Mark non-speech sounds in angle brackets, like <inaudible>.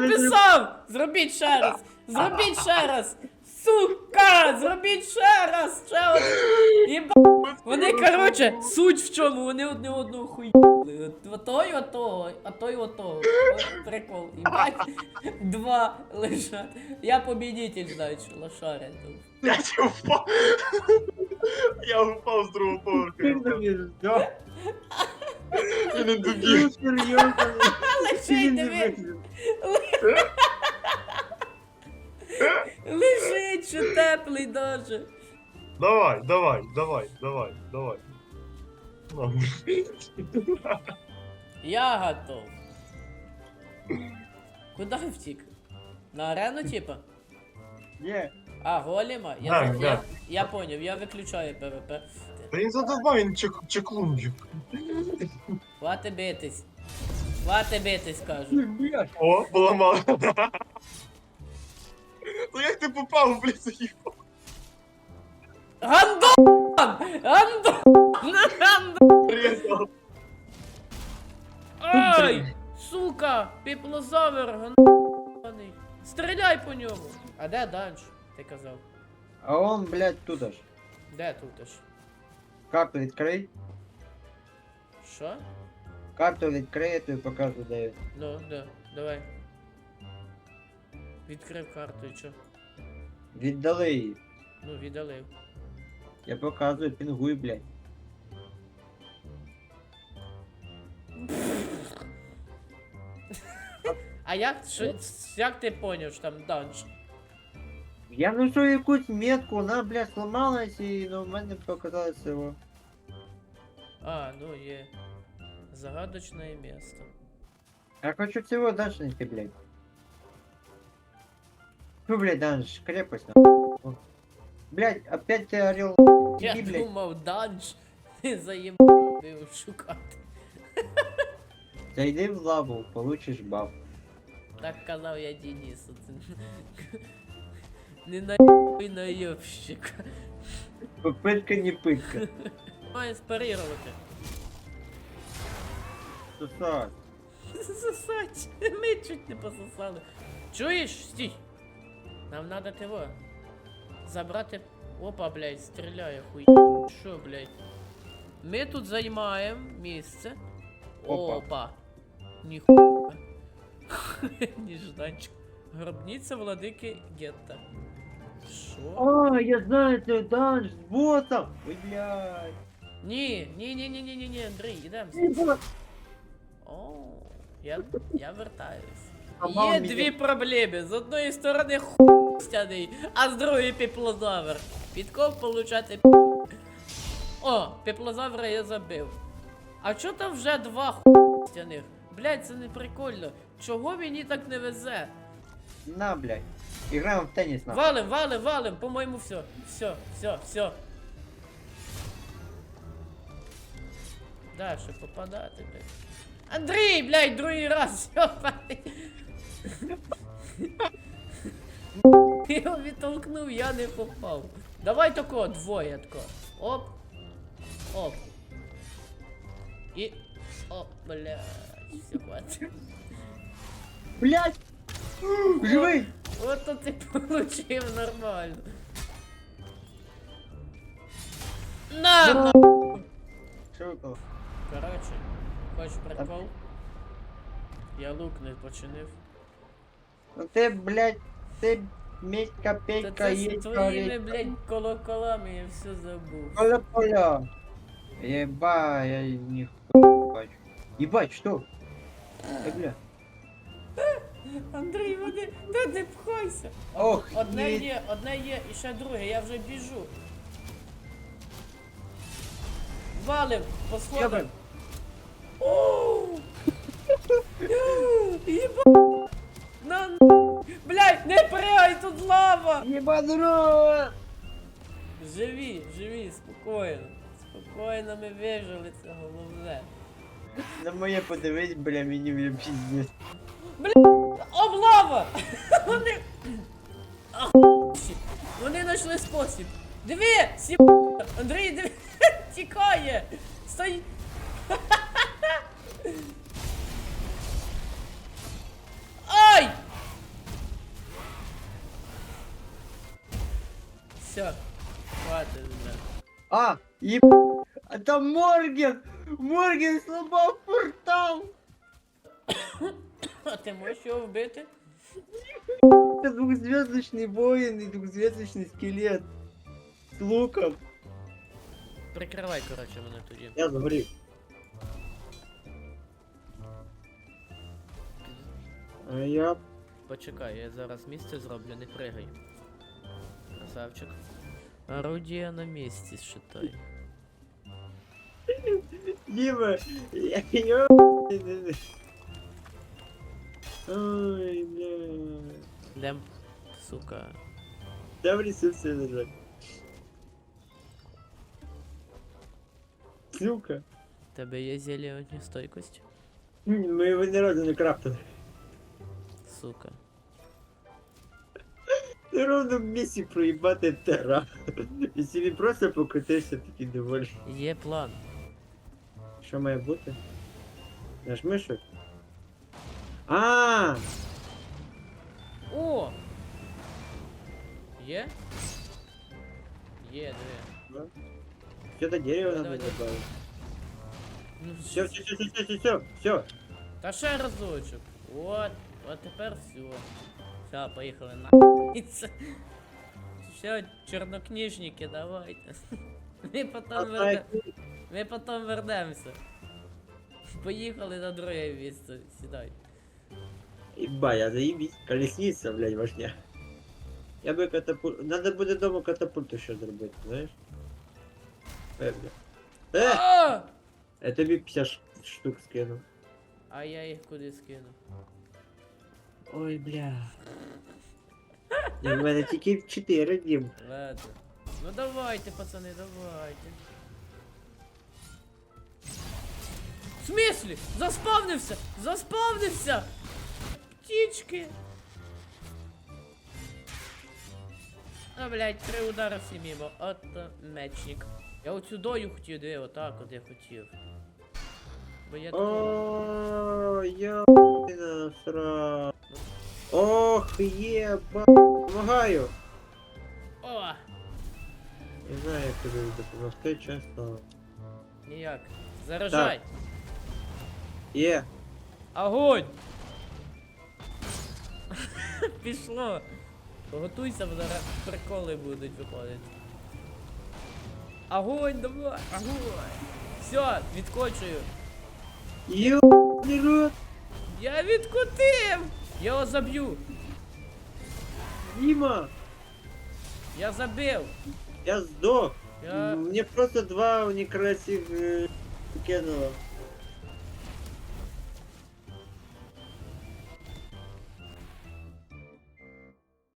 написав! Зробіть ще раз! Зробіть ще раз! Сука! Зробіть ще раз! Ще один! Єба... Вони, короче, суть в чому, вони одне одного хуїли. От той ото, а той ото. От прикол. Єбать, два лежать. Я победитель, значить, лошаря тут. Блять, я упав. Я упав з другого поверху. Я не Ну, добіг. серйозно. Лежить, диви, лежить, що теплий даже. Давай, давай, давай, давай, давай. Я готов. Куда втік? На арену, типа? Ні. А, голема? Я, Да, я, да. я, я поняв, я виключаю ПВП. Та він задовбав, він чек, чеклунжик. Хвати битись. Хвати битись, кажу. О, поламав. Ну як ти попав, блядь, заїхав? Гандон! Гандон! Гандон! Резав. Ай! Сука! Піплозавр гандоний. Стріляй по ньому! А де данж? Ти казав. А он, блядь, тут аж. Де тут аж? Карту відкрий. Що? Карту відкрий, я тобі покажу, він. Ну, да, давай. Відкрив карту і чо? Віддали її. Ну, віддалив. Я показую, пінгуй, блядь. А як, що, як ти поняв, що там данж? Я знайшов якусь метку, вона, блядь, сломалась і ну, в мене показалось його. А, ну є. Загадочне місто. Я хочу всего найти, блядь. Ну, блядь, данж, крепость, нахуй. Блядь, опять ты орел, Я иди, блядь. думав, данж. <laughs> Ти заєбав його шукати. Зайди в лаву, получишь баф. Так казав я Денису. <laughs> Не наїбай наєбщика. Попытка не пытка. Має спарірувати. Сусать. Сосать. Ми чуть не пососали. Чуєш? Стій. Нам надо того. Забрати. Опа, блядь, стріляє хуй. Що, блядь? Ми тут займаємо місце. Опа. Опа. Ніхуя. <laughs> Ніжданчик. Гробниця владики Гетта. Що? А, я знаю, это данж с боссом. Ой, блядь. Ні, ні, ні, ні, ні, ні, ні, Андрій, ідемо. О, я, я вертаюсь. Попав Є дві проблеми. З одної сторони хустяний, а з другої піплозавр. Підкоп получати п***. О, піплозавра я забив. А чо там вже два хустяних? Блять, це не прикольно. Чого мені так не везе? На, блядь. Играем в теннис, нахуй. Валим, валим, валим, по-моєму, все. Все, все, все. Дальше попадати, блядь. Андрій, блядь, другий раз, <laughs> йопаний. Його відтолкнув, я не попав. Давай тако, двоє тако. Оп. Оп. І. Оп, блядь. Все, хватить. Блядь! Живый! Ото ти получив нормально. На! на. Что выпало? Короче, хочеш прикол? Я лук не починив. Ну ты, блядь, ты це з есть, твоїми, блядь, колоколами я все забув. Поля. Еба, я не хуй бачу. Ебать, что? Э, бля. Андрій, вони, та не пхайся. Ох, Одне не- є, одне є і ще друге, я вже біжу. Валим, по сходам. Оу! Єба! На н- Блядь, не пригай, тут лава! Ебадрот! Живі, живі, спокійно. Спокійно ми вижили, це головне. На моє подивись, бля, мені вже пиздец. облава! <laughs> Вони. Вони знайшли спосіб. Диви! Сі... Андрій, диви! <laughs> Тікає! Стой! <laughs> Ай! Все, хватит, бля. А, еб... Это Морген! Морген сломал портал! <coughs> А ти можеш його вбити? Это двухзвездочный воин и двухзвездочный скелет. С луком. Прикривай, коротше, мене тоді. Я загорів. А я... Почекай, я зараз місце зроблю, не пригай. Красавчик. Орудие на місці, считай. Дима, я... я... Ой, бля... Дем, сука. Да в ресурсы лежать. Сука. В Тебе є зелье стойкості? М, Мы его ни разу не крафтили. Сука. Ти ровно в місці проїбати тера. Якщо він просто покрутишся, такий доволі. Є план. Що має бути? Нажми щось. А, О! Є? Є, диви. Что-то дерево надо Давай, давай. добавить. Ну, Все, все, все, все, все, все, все. Та ще разочок. От, от тепер все. Все, поїхали на. Все, чорнокнижники, давайте. Ми потім вернем... Ми потім вернемося. Поїхали на друге місце. Сідай. Иба, я заебись. Колесница, блядь, важня. Я бы катапульт... Надо будет дома катапульту еще зробити, знаешь? Э, бля. Э, А! я тобі 50 ш- штук скину. А я їх куди скину. Ой, бля. І в мене тільки 4, Дім. Ладно. Ну давайте, пацани, давайте. В смислі? Заспавнився! Заспавнився! Птічки! А, блядь, три удари всі мимо. От мечник. Я оцю дою хотів, диви, отак от я хотів. Бо я. О, я насрав. Ох, єба. Помагаю. О! Не знаю, як тобі допомогти, чесно. Ніяк. Заражай! Є. Огонь! <laughs> Пішло. Готуйся, бо зараз приколи будуть виходити. Огонь, давай! Огонь! Все, відкочую. Ёбаный рот. Я відкотив! Я його заб'ю! Дима, Я забив! я сдох. Я... Мне просто два некрасивых кинуло.